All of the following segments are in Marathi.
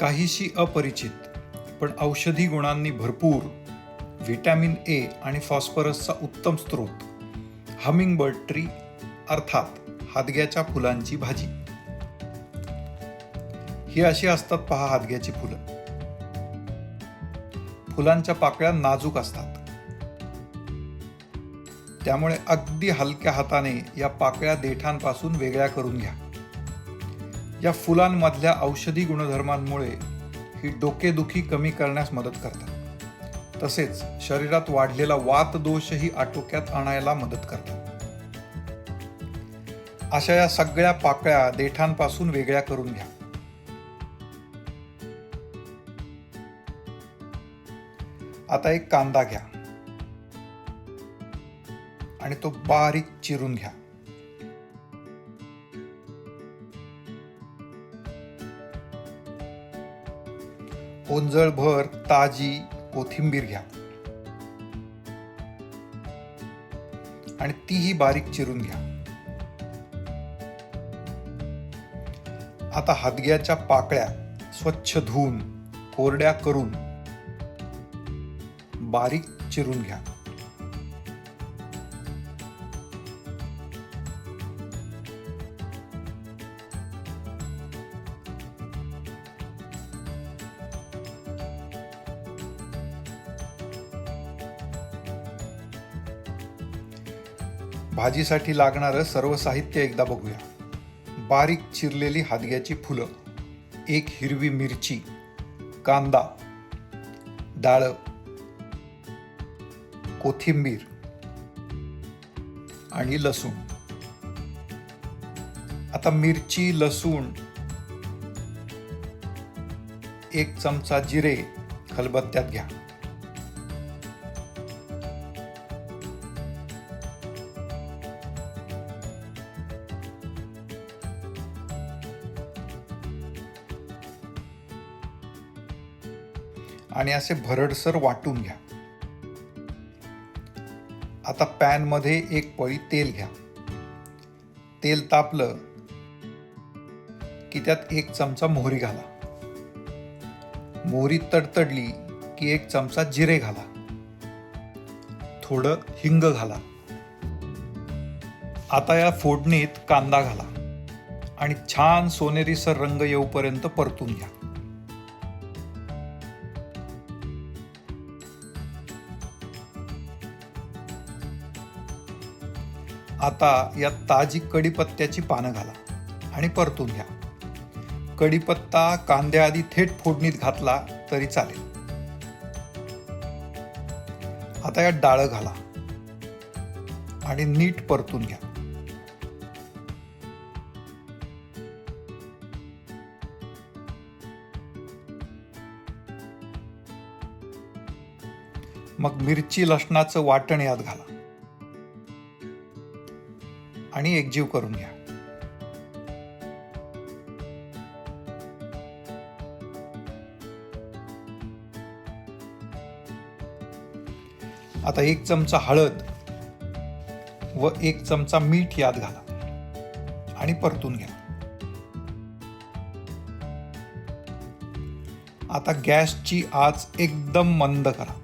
काहीशी अपरिचित पण औषधी गुणांनी भरपूर व्हिटॅमिन ए आणि फॉस्फरसचा उत्तम स्रोत हमिंग बर्ड ट्री अर्थात हादग्याच्या फुलांची भाजी. ही अशी असतात पहा हादग्याची फुलं. फुलांच्या पाकळ्या नाजूक असतात. त्यामुळे अगदी हलक्या हाताने या पाकळ्या देठांपासून वेगळ्या करून घ्या. या फुलांमधल्या औषधी गुणधर्मांमुळे ही डोकेदुखी कमी करण्यास मदत करतात. तसेच शरीरात वाढलेला वात दोषही आटोक्यात आणायला मदत करतात. अशा या सगळ्या पाकळ्या देठांपासून वेगळ्या करून घ्या. आता एक कांदा घ्या. आणि तो बारीक चिरून घ्या. ओंजळभर ताजी कोथिंबीर घ्या. आणि तीही बारीक चिरून घ्या. आता हादग्याच्या पाकळ्या स्वच्छ धुवून कोरड्या करून बारीक चिरून घ्या. भाजीसाठी लागणारं सर्व साहित्य एकदा बघूया. बारीक चिरलेली हादग्याची फुलं एक हिरवी मिरची कांदा डाळ कोथिंबीर आणि लसूण. आता मिरची लसूण एक चमचा जिरे खलबत्त्यात घ्या. आणि असे भरडसर वाटून घ्या. आता पॅनमध्ये एक पळी तेल घ्या. तेल तापलं की त्यात एक चमचा मोहरी घाला. मोहरी तडतडली की एक चमचा जिरे घाला. थोडं हिंग घाला. आता या फोडणीत कांदा घाला आणि छान सोनेरीसर रंग येऊपर्यंत परतून घ्या. आता यात ताजी कढीपत्त्याची पानं घाला आणि परतून घ्या. कढीपत्ता कांद्याआधी थेट फोडणीत घातला तरी चालेल. आता यात डाळ घाला आणि नीट परतून घ्या. मग मिरची लसणाचं वाटण यात घाला. आणि एकजीव करून घ्या. आता एक चमचा हळद व एक चमचा मीठ यात घाला आणि परतून घ्या. आता गॅसची आच एकदम मंद करा.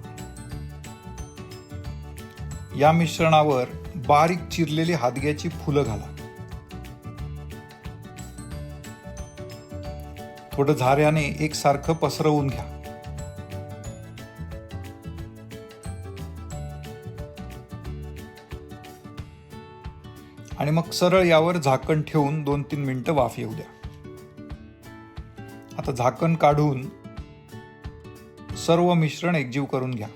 या मिश्रणावर बारीक चिरलेली हादग्याची फुलं घाला. थोडं झाऱ्याने एकसारखं पसरवून घ्या. आणि मग सरळ यावर झाकण ठेवून दोन तीन मिनिटं वाफ येऊ द्या. आता झाकण काढून सर्व मिश्रण एकजीव करून घ्या.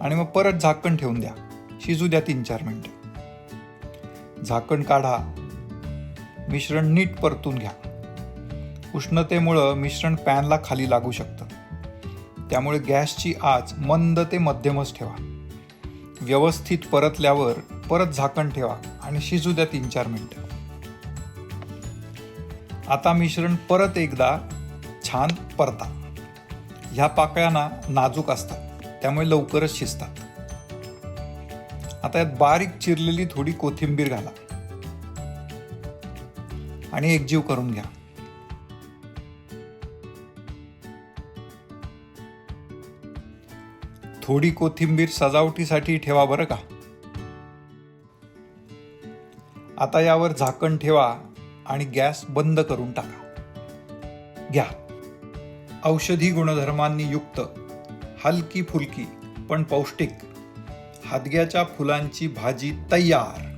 आणि मग परत झाकण ठेवून द्या. शिजू द्या तीन चार मिनिटं. झाकण काढा. मिश्रण नीट परतून घ्या. उष्णतेमुळं मिश्रण पॅनला खाली लागू शकतं. त्यामुळे गॅसची आच मंद ते मध्यमच ठेवा. व्यवस्थित परतल्यावर परत झाकण ठेवा आणि शिजू द्या तीन चार मिनटं. आता मिश्रण परत एकदा छान परता. ह्या पाकळ्यांना नाजूक असतात. त्यामुळे लवकरच शिजतात. आता यात बारीक चिरलेली थोडी कोथिंबीर घाला. आणि एकजीव करून घ्या. थोडी कोथिंबीर सजावटीसाठी ठेवा बरं का? आता यावर झाकण ठेवा आणि गॅस बंद करून टाका. घ्या. औषधी गुणधर्मांनी युक्त हलकी फुलकी पण पौष्टिक. हादग्याच्या फुलांची भाजी तयार.